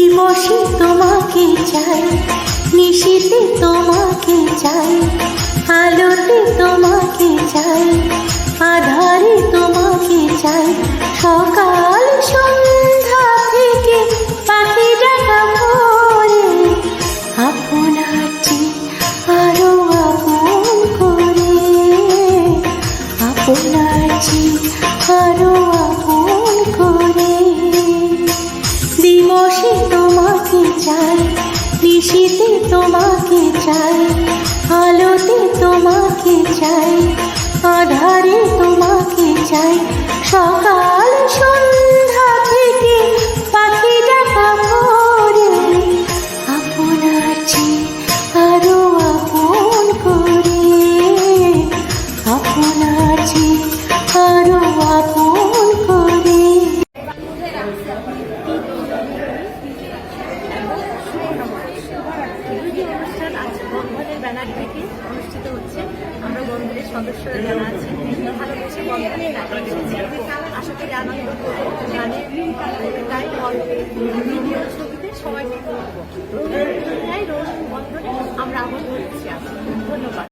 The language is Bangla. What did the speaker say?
দিবসে তোমাকে চাই, নিশীতে তোমাকে চাই, আলোতে তোমাকে চাই, আধারে তোমাকে চাই। সকাল সন্ধ্যা থেকে পাখি ডাকা ভোরে, আপনার চেয়ে আরও আপন করে, আপনার চেয়ে আরও নিশীতে তোমাকে চাই, আলোতে তোমাকে চাই, আধারে তোমাকে চাই। সকাল সন্ধ্যা থেকে পাখি ডাকা ভোরে আপনার চেয়ে আরও আপন করে। আপনার চেয়ে আরও আপন ব্যানার থেকে অনুষ্ঠিত হচ্ছে। আমরা বন্ধুদের সদস্যরা জানা আছি ভালোবেসে এসেছি। আশা করি আনন্দ করব। গানে তাই ভিডিও ছবিতে সবাইকে রোজ বন্ধনে আমরা আবদ্ধ ধন্যবাদ। আজকে